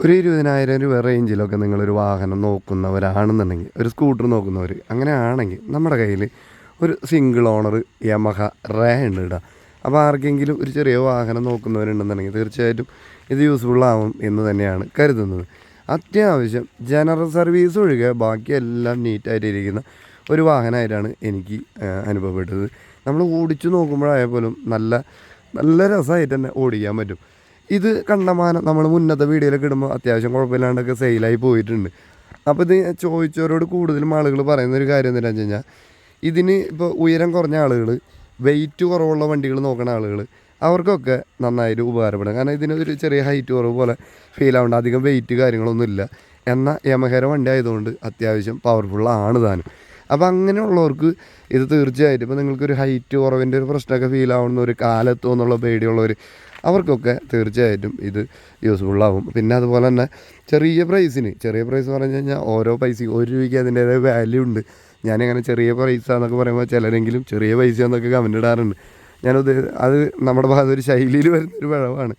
ഒരു ഇരുപതിനായിരം രൂപ റേഞ്ചിലൊക്കെ നിങ്ങളൊരു വാഹനം നോക്കുന്നവരാണെന്നുണ്ടെങ്കിൽ ഒരു സ്കൂട്ടർ നോക്കുന്നവർ അങ്ങനെ ആണെങ്കിൽ നമ്മുടെ കയ്യിൽ ഒരു സിംഗിൾ ഓണർ യമഹ റേ ഉണ്ട് ഇടാം അപ്പോൾ ആർക്കെങ്കിലും ഒരു ചെറിയ വാഹനം നോക്കുന്നവരുണ്ടെന്നുണ്ടെങ്കിൽ തീർച്ചയായിട്ടും ഇത് യൂസ്ഫുൾ ആവും എന്ന് തന്നെയാണ് കരുതുന്നത്. അത്യാവശ്യം ജനറൽ സർവീസ് ഒഴികെ ബാക്കിയെല്ലാം നീറ്റായിട്ടിരിക്കുന്ന ഒരു വാഹനമായിട്ടാണ് എനിക്ക് അനുഭവപ്പെട്ടത്. നമ്മൾ ഓടിച്ചു നോക്കുമ്പോഴായ പോലും നല്ല നല്ല രസമായിട്ട് തന്നെ ഓടിക്കാൻ പറ്റും. ഇത് കണ്ടമാനം നമ്മൾ മുന്നത്തെ വീഡിയോയിലൊക്കെ ഇടുമ്പോൾ അത്യാവശ്യം കുഴപ്പമില്ലാണ്ടൊക്കെ സെയിലായി പോയിട്ടുണ്ട്. അപ്പോൾ ഇത് ചോദിച്ചവരോട് കൂടുതലും ആളുകൾ പറയുന്ന ഒരു കാര്യം എന്താണെന്ന് വെച്ച് കഴിഞ്ഞാൽ ഇതിന് ഇപ്പോൾ ഉയരം കുറഞ്ഞ ആളുകൾ വെയിറ്റ് കുറവുള്ള വണ്ടികൾ നോക്കുന്ന ആളുകൾ അവർക്കൊക്കെ നന്നായിട്ട് ഉപകാരപ്പെടും. കാരണം ഇതിനൊരു ചെറിയ ഹൈറ്റ് കുറവ് പോലെ ഫീൽ ആവേണ്ട അധികം വെയിറ്റ് കാര്യങ്ങളൊന്നും ഇല്ല. എന്നാൽ യമഹര വണ്ടി ആയതുകൊണ്ട് അത്യാവശ്യം പവർഫുൾ ആണ് താനും. അപ്പോൾ അങ്ങനെയുള്ളവർക്ക് ഇത് തീർച്ചയായിട്ടും ഇപ്പോൾ നിങ്ങൾക്കൊരു ഹൈറ്റ് കുറവിന്റെ ഒരു പ്രശ്നമൊക്കെ ഫീൽ ആവുന്ന ഒരു കാലത്തോ എന്നുള്ള പേടിയുള്ളവർ അവർക്കൊക്കെ തീർച്ചയായിട്ടും ഇത് യൂസ്ഫുൾ ആവും. പിന്നെ അതുപോലെ തന്നെ ചെറിയ പ്രൈസിന് ചെറിയ പ്രൈസ് പറഞ്ഞു കഴിഞ്ഞാൽ ഓരോ പൈസ ഒരു രൂപയ്ക്ക് അതിന്റേതായ വാല്യൂ ഉണ്ട്. ഞാനിങ്ങനെ ചെറിയ പ്രൈസ് എന്നൊക്കെ പറയുമ്പോൾ ചിലരെങ്കിലും ചെറിയ പൈസ എന്നൊക്കെ കമന്റ് ഇടാറുണ്ട്. ഞാനത് അത് നമ്മുടെ ഭാഗത്ത് ഒരു ശൈലിയിൽ വരുന്ന ഒരു പിഴവാണ്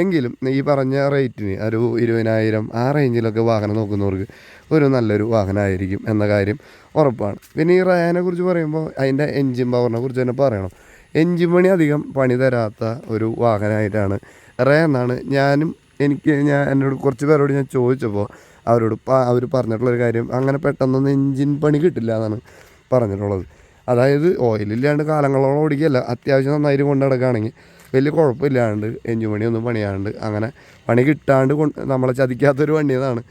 എങ്കിലും ഈ പറഞ്ഞ റേറ്റിന് ഒരു ഇരുപതിനായിരം ആ റേഞ്ചിലൊക്കെ വാഹനം നോക്കുന്നവർക്ക് ഒരു നല്ലൊരു വാഹനമായിരിക്കും എന്ന കാര്യം ഉറപ്പാണ്. പിന്നെ ഈ റയാനെ കുറിച്ച് പറയുമ്പോൾ അതിന്റെ എൻജിൻ പവറിനെ കുറിച്ച് തന്നെ പറയണം. എൻജിൻ പണി അധികം പണി തരാത്ത ഒരു വാഹനമായിട്ടാണ് റേ എന്നാണ് ഞാനും എനിക്ക് ഞാൻ എന്നോട് കുറച്ച് പേരോട് ഞാൻ ചോദിച്ചപ്പോൾ അവരോട് അവർ പറഞ്ഞിട്ടുള്ളൊരു കാര്യം അങ്ങനെ പെട്ടെന്നൊന്നും എഞ്ചിൻ പണി കിട്ടില്ല എന്നാണ് പറഞ്ഞിട്ടുള്ളത്. അതായത് ഓയിലില്ലാണ്ട് കാലങ്ങളോളം ഓടിക്കുകയല്ല അത്യാവശ്യം നന്നായിട്ട് കൊണ്ട് നടക്കുകയാണെങ്കിൽ വലിയ കുഴപ്പമില്ലാണ്ട് എഞ്ചിൻ പണിയൊന്നും പണിയാണ്ട് അങ്ങനെ പണി കിട്ടാണ്ട് കൊണ്ട് നമ്മളെ ചതിക്കാത്തൊരു വണ്ടിയെന്നാണ്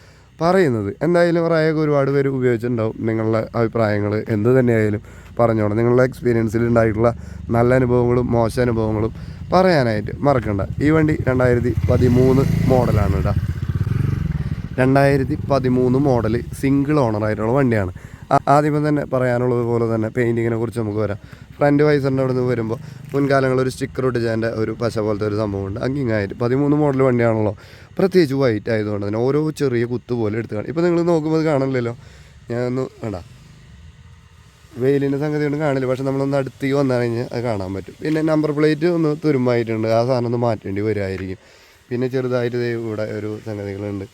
പറയുന്നത്. എന്തായാലും പ്രായമൊക്കെ ഒരുപാട് പേര് ഉപയോഗിച്ചിട്ടുണ്ടാവും നിങ്ങളുടെ അഭിപ്രായങ്ങൾ എന്ത് തന്നെയായാലും പറഞ്ഞോളാം. നിങ്ങളുടെ എക്സ്പീരിയൻസിൽ ഉണ്ടായിട്ടുള്ള നല്ല അനുഭവങ്ങളും മോശം അനുഭവങ്ങളും പറയാനായിട്ട് മറക്കണ്ട. ഈ വണ്ടി രണ്ടായിരത്തി പതിമൂന്ന് മോഡലാണ് കേട്ടോ രണ്ടായിരത്തി പതിമൂന്ന് മോഡൽ സിംഗിൾ ഓണറായിട്ടുള്ള വണ്ടിയാണ്. ആ- ആദ്യമേ തന്നെ പറയാനുള്ളത് പോലെ തന്നെ പെയിന്റിങ്ങിനെ കുറിച്ച് നമുക്ക് വരാം. ഫ്രണ്ട് വൈസറിന്റെ അവിടെ നിന്ന് വരുമ്പോൾ മുൻകാലങ്ങളിൽ ഒരു സ്റ്റിക്കർ ഒട്ടിച്ചതിന്റെ ഒരു പശ പോലത്തെ ഒരു സംഭവമുണ്ട്. അങ്ങിങ്ങായിട്ട് പതിമൂന്ന് മോഡൽ വണ്ടിയാണല്ലോ. പ്രത്യേകിച്ച് വൈറ്റ് ആയതുകൊണ്ട് തന്നെ ഓരോ ചെറിയ കുത്ത് പോലെ എടുത്ത് കാണും. ഇപ്പോൾ നിങ്ങൾ നോക്കുമ്പോൾ ഞാൻ ഞാനൊന്ന് വേണ്ട വെയിലിന്റെ സംഗതി കൊണ്ട് കാണില്ല. പക്ഷെ നമ്മളൊന്ന് അടുത്തേക്ക് വന്നു കഴിഞ്ഞാൽ അത് കാണാൻ പറ്റും. പിന്നെ നമ്പർ പ്ലേറ്റ് ഒന്ന് തുരുമ്പായിട്ടുണ്ട്. ആ സാധനം ഒന്ന് മാറ്റേണ്ടി വരുമായിരിക്കും പിന്നെ ചെറുതായിട്ട് ഇവിടെ ഒരു സംഗതികളുണ്ട്.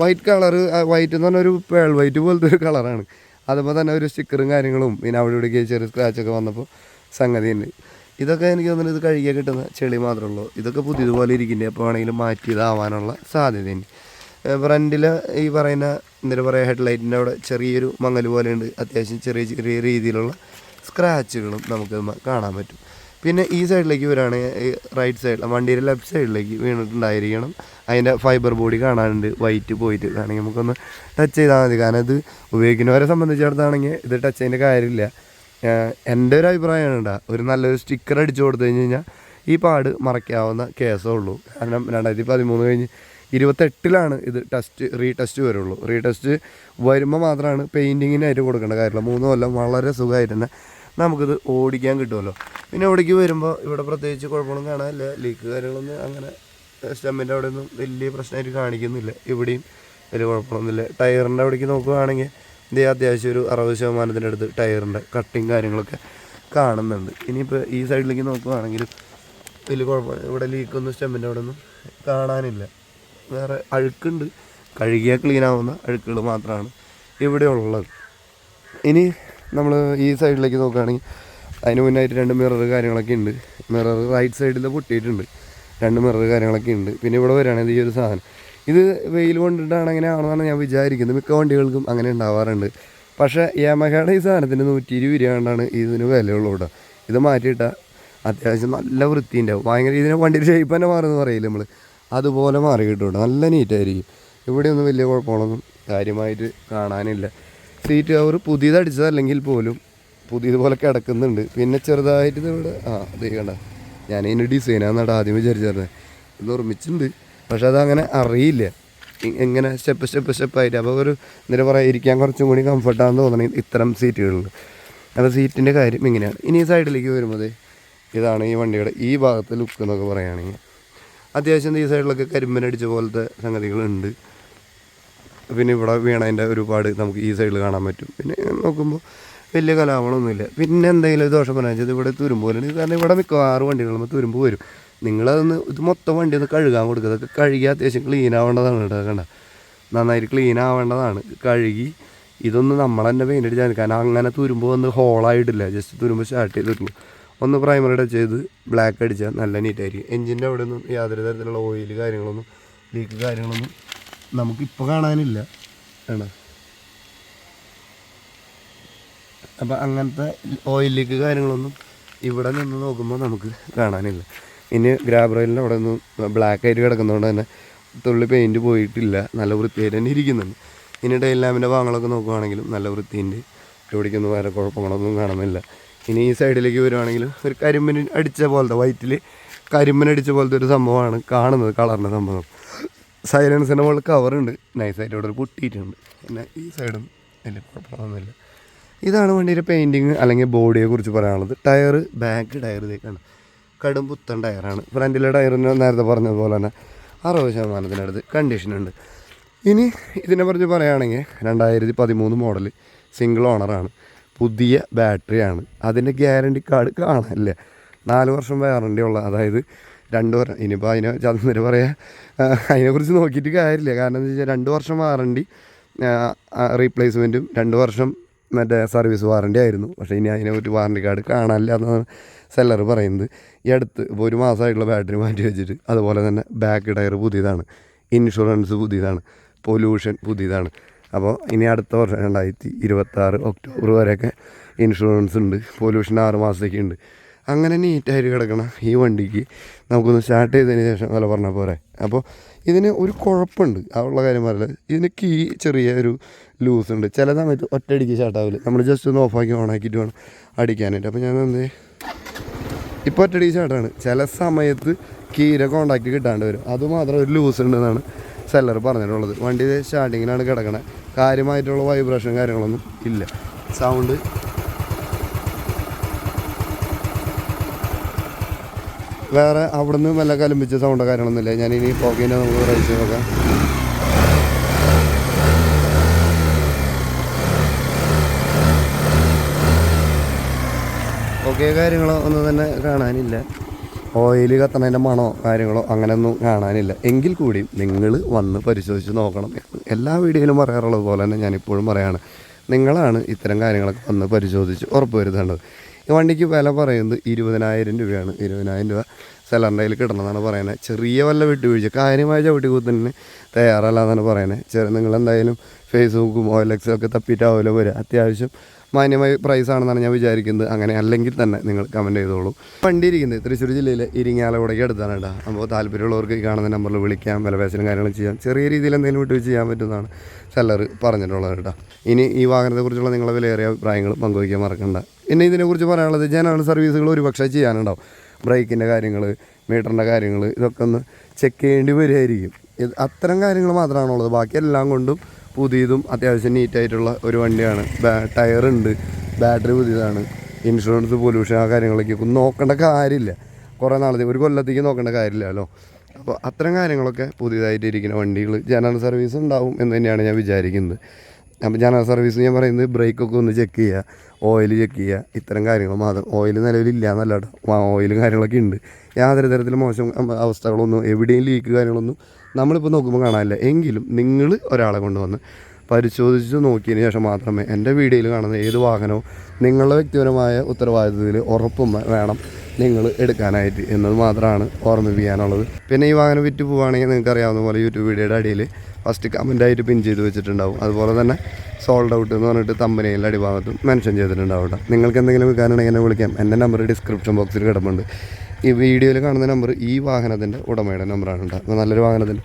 വൈറ്റ് കളർ വൈറ്റ് എന്ന് പറഞ്ഞാൽ ഒരു പേൾ വൈറ്റ് പോലത്തെ ഒരു കളറാണ് അതുപോലെ തന്നെ ഒരു സ്റ്റിക്കറും കാര്യങ്ങളും പിന്നെ അവിടെ ഇവിടേക്ക് ചെറിയ സ്ക്രാച്ചൊക്കെ വന്നപ്പോൾ സംഗതി സംഗതിയുണ്ട്. ഇതൊക്കെ എനിക്ക് തോന്നുന്നത് ഇത് കഴുകിയാൽ കിട്ടുന്ന ചെളി മാത്രമേ ഉള്ളൂ. ഇതൊക്കെ പുതിയതുപോലെ ഇരിക്കുന്നത് എപ്പോൾ വേണമെങ്കിലും മാറ്റിയതാവാനുള്ള സാധ്യതയുണ്ട്. ഫ്രണ്ടിൽ ഈ പറയുന്ന എന്താ പറയുക ഹെഡ്ലൈറ്റിന്റെ അവിടെ ചെറിയൊരു മങ്ങൽ പോലെ ഉണ്ട് അത്യാവശ്യം ചെറിയ ചെറിയ രീതിയിലുള്ള സ്ക്രാച്ചുകളും നമുക്ക് കാണാൻ പറ്റും. പിന്നെ ഈ സൈഡിലേക്ക് വരികയാണെങ്കിൽ റൈറ്റ് സൈഡിൽ വണ്ടിയുടെ ലെഫ്റ്റ് സൈഡിലേക്ക് വീണിട്ടുണ്ടായിരിക്കണം. അതിന്റെ ഫൈബർ ബോഡി കാണാനുണ്ട്. വൈറ്റ് പോയിട്ട്. വേണമെങ്കിൽ നമുക്കൊന്ന് ടച്ച് ചെയ്താൽ മതി. കാരണം ഇത് ഉപയോഗിക്കുന്നവരെ സംബന്ധിച്ചിടത്താണെങ്കിൽ ഇത് ടച്ച് ചെയ്യേണ്ട കാര്യമില്ല. എന്റെ ഒരു അഭിപ്രായമാണ് കേട്ടോ. ഒരു നല്ലൊരു സ്റ്റിക്കർ അടിച്ചു കൊടുത്തു കഴിഞ്ഞ് കഴിഞ്ഞാൽ ഈ പാട് മറയ്ക്കാവുന്ന കേസേ ഉള്ളൂ. കാരണം രണ്ടായിരത്തി പതിമൂന്ന് കഴിഞ്ഞ് ഇരുപത്തെട്ടിലാണ് ഇത് ടെസ്റ്റ് റീടെസ്റ്റ് വരുള്ളൂ. റീടെസ്റ്റ് വരുമ്പോൾ മാത്രമാണ് പെയിന്റിങ്ങിനായിട്ട് കൊടുക്കേണ്ട കാര്യമില്ല. മൂന്ന് കൊല്ലം വളരെ സുഖമായിട്ട് തന്നെ നമുക്കിത് ഓടിക്കാൻ കിട്ടുമല്ലോ. പിന്നെ ഇവിടേക്ക് വരുമ്പോൾ ഇവിടെ പ്രത്യേകിച്ച് കുഴപ്പമൊന്നും കാണാനില്ല. ലീക്ക് കാര്യങ്ങളൊന്നും അങ്ങനെ സ്റ്റമ്മിന്റെ അവിടെ ഒന്നും വലിയ പ്രശ്നമായിട്ട് കാണിക്കുന്നില്ല. ഇവിടെയും വലിയ കുഴപ്പമൊന്നുമില്ല. ടയറിന്റെ അവിടേക്ക് നോക്കുകയാണെങ്കിൽ ഇതേ അത്യാവശ്യം ഒരു അറുപത് ശതമാനത്തിന്റെ അടുത്ത് ടയറിന്റെ കട്ടിങ് കാര്യങ്ങളൊക്കെ കാണുന്നുണ്ട്. ഇനിയിപ്പോൾ ഈ സൈഡിലേക്ക് നോക്കുകയാണെങ്കിലും വലിയ കുഴപ്പമില്ല. ഇവിടെ ലീക്കൊന്നും സ്റ്റെമ്മിന്റെ അവിടെ ഒന്നും കാണാനില്ല. വേറെ അഴുക്കുണ്ട്. കഴുകിയാൽ ക്ലീൻ ആവുന്ന അഴുക്കുകൾ മാത്രമാണ് ഇവിടെ ഉള്ളത്. ഇനി നമ്മൾ ഈ സൈഡിലേക്ക് നോക്കുകയാണെങ്കിൽ അതിന് മുന്നായിട്ട് രണ്ട് മിറർ കാര്യങ്ങളൊക്കെ ഉണ്ട്. മിറർ റൈറ്റ് സൈഡിൽ പൊട്ടിയിട്ടുണ്ട്. രണ്ട് മിറർ കാര്യങ്ങളൊക്കെ ഉണ്ട്. പിന്നെ ഇവിടെ വരികയാണെങ്കിൽ ഈ ഒരു സാധനം. ഇത് വെയിൽ കൊണ്ടിട്ടാണ് അങ്ങനെ ആണെന്നാണ് ഞാൻ വിചാരിക്കുന്നത്. മിക്ക വണ്ടികൾക്കും അങ്ങനെ ഉണ്ടാവാറുണ്ട്. പക്ഷേ യമഹയുടെ ഈ സാധനത്തിന് നൂറ്റി ഇരുപത് രൂപ കൊണ്ടാണ് ഇതിന് വിലയുള്ളൂ കേട്ടോ. ഇത് മാറ്റിയിട്ടാൽ അത്യാവശ്യം നല്ല വൃത്തി ഉണ്ടാവും ഭയങ്കര ഇതിനെ വണ്ടിയുടെ ഷേപ്പ് തന്നെ മാറുമെന്ന് പറയില്ല നമ്മൾ അതുപോലെ മാറി കിട്ടും നല്ല നീറ്റായിരിക്കും ഇവിടെയൊന്നും വലിയ കുഴപ്പങ്ങളൊന്നും കാര്യമായിട്ട് കാണാനില്ല. സീറ്റ് കവർ പുതിയതടിച്ചതല്ലെങ്കിൽ പോലും പുതിയതുപോലെ കിടക്കുന്നുണ്ട്. പിന്നെ ചെറുതായിട്ട് ഇവിടെ ആ ഇത് കണ്ട. ഞാൻ ഇതിന്റെ ഡിസൈനാണെന്നാണ് ആദ്യം വിചാരിച്ചിരുന്നത് ഇത് നിർമ്മിച്ചിട്ടുണ്ട്. പക്ഷെ അതങ്ങനെ അറിയില്ല. ഇങ്ങനെ സ്റ്റെപ്പ് സ്റ്റെപ്പ് സ്റ്റെപ്പായിട്ട് അപ്പോൾ ഒരു എന്താ പറയുക ഇരിക്കാൻ കുറച്ചും കൂടി കംഫർട്ടാണെന്ന് തോന്നണേ ഇത്തരം സീറ്റുകളിൽ അപ്പോൾ സീറ്റിന്റെ കാര്യം ഇങ്ങനെയാണ്. ഇനി സൈഡിലേക്ക് വരുമ്പോൾ ഇതാണ് ഈ വണ്ടിയുടെ ഈ ഭാഗത്തെ ലുക്ക് എന്നൊക്കെ പറയുകയാണെങ്കിൽ. അത്യാവശ്യം ഈ സൈഡിലൊക്കെ കരിമ്പനടിച്ച പോലത്തെ സംഗതികളുണ്ട്. പിന്നെ ഇവിടെ വീണതിന്റെ ഒരുപാട് നമുക്ക് ഈ സൈഡിൽ കാണാൻ പറ്റും. പിന്നെ നോക്കുമ്പോൾ വലിയ കലാപങ്ങളൊന്നുമില്ല പിന്നെ എന്തെങ്കിലും ദോഷം പറഞ്ഞാൽ ഇത് ഇവിടെ തുരുമ്പ് പോലെ ഉണ്ട്. കാരണം ഇവിടെ മിക്കവാറും വണ്ടികളുമ്പോൾ തുരുമ്പ് വരും. നിങ്ങളതൊന്ന് ഇത് മൊത്തം വണ്ടി ഒന്ന് കഴുകാൻ കൊടുക്കുക അതൊക്കെ കഴുകി അത്യാവശ്യം ക്ലീൻ ആവേണ്ടതാണ് കേട്ടോ കണ്ട. നന്നായിട്ട് ക്ലീൻ ആവേണ്ടതാണ്. കഴുകി ഇതൊന്ന് നമ്മൾ തന്നെ പെയിന്റ് അടിച്ചാൽ കാരണം അങ്ങനെ തുരുമ്പ് വന്ന് ഹോളായിട്ടില്ല ജസ്റ്റ് തുരുമ്പ് സ്റ്റാർട്ട് ചെയ്തിട്ടുള്ളൂ ഒന്ന് പ്രൈമറി ടച്ച് ചെയ്ത് ബ്ലാക്ക് അടിച്ചാൽ നല്ല നീറ്റായിരിക്കും എഞ്ചിന്റെ അവിടെ ഒന്നും യാതൊരു തരത്തിലുള്ള ഓയിൽ കാര്യങ്ങളൊന്നും ലീക്ക് കാര്യങ്ങളൊന്നും നമുക്കിപ്പോൾ കാണാനില്ല. ആണ് അപ്പം അങ്ങനത്തെ ഓയിൽ ലീക്ക് കാര്യങ്ങളൊന്നും ഇവിടെ നിന്ന് നോക്കുമ്പോൾ നമുക്ക് കാണാനില്ല. ഇനി ഗ്രാബ് റോയിലിന്റെ അവിടെ നിന്ന് ബ്ലാക്ക് ആയിട്ട് കിടക്കുന്നതുകൊണ്ട് തന്നെ തുള്ളി പെയിന്റ് പോയിട്ടില്ല. നല്ല വൃത്തിയായിട്ട് തന്നെ ഇരിക്കുന്നുണ്ട്. ഇനി ഡെയിൽ ലാമ്പിന്റെ ഭാഗങ്ങളൊക്കെ നോക്കുവാണെങ്കിലും നല്ല വൃത്തിയുണ്ട്. എവിടേക്കൊന്നും വേറെ കുഴപ്പങ്ങളൊന്നും കാണുന്നില്ല. ഇനി ഈ സൈഡിലേക്ക് വരുവാണെങ്കിൽ ഒരു കരിമ്പിന് അടിച്ച പോലത്തെ വൈറ്റിൽ കരിമ്പൻ അടിച്ച പോലത്തെ ഒരു സംഭവമാണ് കാണുന്നത് കളറിന്റെ സംഭവം. സൈലൻസിന്റെ മുകളിൽ കവറുണ്ട് നൈസായിട്ട് ഇവിടെ ഒരു പൊട്ടിയിട്ടുണ്ട്. പിന്നെ ഈ സൈഡും വലിയ കുഴപ്പമൊന്നുമില്ല ഇതാണ് വണ്ടിയുടെ പെയിന്റിങ് അല്ലെങ്കിൽ ബോഡിയെ കുറിച്ച് പറയാനുള്ളത്. ടയർ ബാക്ക് ടയർ ഇതേക്കാണ്. കടും പുത്തൻ ടയറാണ് ഫ്രണ്ടിലെ ടയറിന് നേരത്തെ പറഞ്ഞതുപോലെ തന്നെ അറുപത് ശതമാനത്തിനടുത്ത് കണ്ടീഷനുണ്ട് ഇനി ഇതിനെ കുറിച്ച് പറയുകയാണെങ്കിൽ രണ്ടായിരത്തി പതിമൂന്ന് മോഡൽ സിംഗിൾ ഓണറാണ് പുതിയ ബാറ്ററിയാണ് അതിന്റെ ഗ്യാരണ്ടി കാർഡ് കാണാനില്ല. നാല് വർഷം വാറണ്ടി ഉള്ള അതായത് രണ്ട് വർഷം ഇനിയിപ്പോൾ അതിനെ ചന്ദ്ര പറയാ? അതിനെക്കുറിച്ച് നോക്കിയിട്ട് കാര്യമില്ല. കാരണം എന്താ വെച്ചാൽ രണ്ട് വർഷം വാറണ്ടി റീപ്ലേസ്മെന്റും രണ്ട് വർഷം മറ്റേ സർവീസ് വാറണ്ടി ആയിരുന്നു. പക്ഷേ ഇനി അതിനെ ഒരു വാറണ്ടി കാർഡ് കാണാനില്ല എന്നാണ് സെല്ലർ പറയുന്നത്. ഈ അടുത്ത് ഇപ്പോൾ ഒരു മാസമായിട്ടുള്ള ബാറ്ററി മാറ്റി വെച്ചിട്ട് അതുപോലെ തന്നെ ബാക്ക് ടയർ പുതിയതാണ്. ഇൻഷുറൻസ് പുതിയതാണ്. പൊല്യൂഷൻ പുതിയതാണ്. അപ്പോൾ ഇനി അടുത്ത വർഷം രണ്ടായിരത്തി ഇരുപത്താറ് ഒക്ടോബർ വരെയൊക്കെ ഇൻഷുറൻസ് ഉണ്ട്. പൊല്യൂഷൻ ആറ് മാസത്തേക്ക് ഉണ്ട്. അങ്ങനെ നീറ്റായിട്ട് കിടക്കണം ഈ വണ്ടിക്ക് നമുക്കൊന്ന് സ്റ്റാർട്ട് ചെയ്തതിന് ശേഷം വില പറഞ്ഞാൽ പോരെ അപ്പോൾ ഇതിന് ഒരു കുഴപ്പമുണ്ട്. ഉള്ള കാര്യം പറയില്ല ഇതിന് കീ ചെറിയ ഒരു ലൂസ് ഉണ്ട്. ചില സമയത്ത് ഒറ്റയടിക്ക് സ്റ്റാർട്ടാവില്ല നമ്മൾ ജസ്റ്റ് ഒന്ന് ഓഫാക്കി ഓണാക്കിയിട്ട് വേണം അടിക്കാനായിട്ട്. അപ്പോൾ ഞാൻ എന്ത് ഇപ്പോൾ ഒറ്റയടിക്ക് സ്റ്റാർട്ടാണ് ചില സമയത്ത് കീരെ കോണ്ടാക്ട് കിട്ടാണ്ട് വരും. അതുമാത്രം ഒരു ലൂസ് ഉണ്ടെന്നാണ് സെല്ലർ പറഞ്ഞിട്ടുള്ളത്. വണ്ടി സ്റ്റാർട്ടിങ്ങിലാണ് കിടക്കണത് കാര്യമായിട്ടുള്ള വൈബ്രേഷൻ കാര്യങ്ങളൊന്നും ഇല്ല. സൗണ്ട് വേറെ അവിടുന്ന് വല്ല കലമ്പിച്ച സൗണ്ടോ കാര്യങ്ങളൊന്നുമില്ല ഞാനിനി പോകേനെ നമുക്ക് റൈസ് നോക്കാം. ഓക്കെ കാര്യങ്ങളോ ഒന്നും തന്നെ കാണാനില്ല. ഓയിൽ കത്തണതിന്റെ മണോ കാര്യങ്ങളോ അങ്ങനെയൊന്നും കാണാനില്ല. എങ്കിൽ കൂടിയും നിങ്ങൾ വന്ന് പരിശോധിച്ച് നോക്കണം. എല്ലാ വീഡിയോയിലും പറയാറുള്ളത് പോലെ തന്നെ ഞാനിപ്പോഴും പറയാണ്. നിങ്ങളാണ് ഇത്തരം കാര്യങ്ങളൊക്കെ വന്ന് പരിശോധിച്ച് ഉറപ്പ് വരുത്തേണ്ടത്. ഈ വണ്ടിക്ക് വില പറയുന്നത് ഇരുപതിനായിരം രൂപയാണ്. ഇരുപതിനായിരം രൂപ സെലറിന്റെ കയ്യിൽ കിട്ടണമെന്നാണ് പറയുന്നത്. ചെറിയ വല്ല വിട്ടുവീഴ്ച കാര്യമായ ചവിട്ടി കൂത്തിന് തയ്യാറല്ല എന്നാണ് പറയുന്നത്. ചെറിയ നിങ്ങളെന്തായാലും ഫേസ്ബുക്കും ഓയിലക്സും ഒക്കെ തപ്പിയിട്ടാവുമല്ലോ വരിക. അത്യാവശ്യം മാന്യമായ പ്രൈസ് ആണെന്നാണ് ഞാൻ വിചാരിക്കുന്നത്. അങ്ങനെ അല്ലെങ്കിൽ തന്നെ നിങ്ങൾ കമന്റ് ചെയ്തോളൂ. വണ്ടി ഇരിക്കുന്നത് തൃശ്ശൂർ ജില്ലയിലെ ഇരിങ്ങാലക്കുടയ്ക്ക് അടുത്താണ് കേട്ടോ അപ്പോൾ താല്പര്യമുള്ളവർക്ക് ഈ കാണുന്ന നമ്പറിൽ വിളിക്കാം വിലപേശലും കാര്യങ്ങളും ചെയ്യാം. ചെറിയ രീതിയിൽ എന്തെങ്കിലും വിട്ട് ചെയ്യാൻ പറ്റുന്നതാണ് സെല്ലർ പറഞ്ഞിട്ടുള്ളത് കേട്ടോ. ഇനി ഈ വാഹനത്തെക്കുറിച്ചുള്ള നിങ്ങളെ വിലയേറിയ അഭിപ്രായങ്ങൾ പങ്കുവയ്ക്കാൻ മറക്കണ്ട. പിന്നെ ഇതിനെക്കുറിച്ച് പറയാനുള്ളത് ജനറൽ സർവീസുകൾ ഒരുപക്ഷെ ചെയ്യാനുണ്ടാവും. ബ്രേക്കിന്റെ കാര്യങ്ങൾ മീറ്ററിന്റെ കാര്യങ്ങൾ ഇതൊക്കെ ഒന്ന് ചെക്ക് ചെയ്യേണ്ടി വരുമായിരിക്കും ഇത് അത്തരം കാര്യങ്ങൾ മാത്രമാണുള്ളത്. ബാക്കി എല്ലാം കൊണ്ടും പുതിയതും അത്യാവശ്യം നീറ്റായിട്ടുള്ള ഒരു വണ്ടിയാണ്. ടയറുണ്ട് ബാറ്ററി പുതിയതാണ്. ഇൻഷുറൻസ് പൊല്യൂഷൻ ആ കാര്യങ്ങളൊക്കെ നോക്കേണ്ട കാര്യമില്ല. കുറേ നാളത്തേക്ക് ഒരു കൊല്ലത്തേക്ക് നോക്കേണ്ട കാര്യമില്ലല്ലോ അപ്പോൾ അത്തരം കാര്യങ്ങളൊക്കെ പുതിയതായിട്ട് ഇരിക്കുന്ന വണ്ടികൾ ജനറൽ സർവീസ് ഉണ്ടാവും എന്ന് തന്നെയാണ് ഞാൻ വിചാരിക്കുന്നത്. അപ്പോൾ ആ സർവീസ് ഞാൻ പറയുന്നത് ബ്രേക്കൊക്കെ ഒന്ന് ചെക്ക് ചെയ്യുക ഓയിൽ ചെക്ക് ചെയ്യുക ഇത്തരം കാര്യങ്ങൾ മാത്രം. ഓയിൽ നിലവിലില്ല എന്നല്ല ഓയിലും കാര്യങ്ങളൊക്കെ ഉണ്ട്. യാതൊരു തരത്തിലും മോശം അവസ്ഥകളൊന്നും എവിടെയും ലീക്ക് കാര്യങ്ങളൊന്നും നമ്മളിപ്പോൾ നോക്കുമ്പോൾ കാണാനില്ല. എങ്കിലും നിങ്ങൾ ഒരാളെ കൊണ്ടുവന്ന് പരിശോധിച്ച് നോക്കിയതിന് ശേഷം മാത്രമേ എന്റെ വീഡിയോയിൽ കാണുന്ന ഏത് വാഹനവും നിങ്ങളുടെ വ്യക്തിപരമായ ഉത്തരവാദിത്തത്തിൽ ഉറപ്പും വേണം നിങ്ങൾ എടുക്കാനായിട്ട്. എന്നത് മാത്രമാണ് ഓർമ്മിപ്പിക്കാനുള്ളത് പിന്നെ ഈ വാഹനം വിറ്റ് പോവുകയാണെങ്കിൽ നിങ്ങൾക്കറിയാവുന്ന പോലെ യൂട്യൂബ് വീഡിയോയുടെ അടിയിൽ ഫസ്റ്റ് കമന്റായിട്ട് പിൻ ചെയ്ത് വെച്ചിട്ടുണ്ടാവും. അതുപോലെ തന്നെ സോൾഡ് ഔട്ട് എന്ന് പറഞ്ഞിട്ട് തമ്പനയിലെ അടിഭാഗത്തും മെൻഷൻ ചെയ്തിട്ടുണ്ടാവും കേട്ടോ. നിങ്ങൾക്ക് എന്തെങ്കിലും വിൽക്കാനുണ്ടെങ്കിൽ എന്നെ വിളിക്കാം. എന്റെ നമ്പർ ഡിസ്ക്രിപ്ഷൻ ബോക്സിൽ കിടപ്പുണ്ട്. ഈ വീഡിയോയിൽ കാണുന്ന നമ്പർ ഈ വാഹനത്തിന്റെ ഉടമയുടെ നമ്പറാണ് അപ്പോൾ നല്ലൊരു വാഹനത്തിന്റെ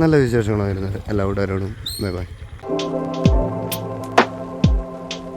നല്ല വിശേഷങ്ങളായിരുന്നു എല്ലാ കൂട്ടുകാരോടും ബൈ ബൈ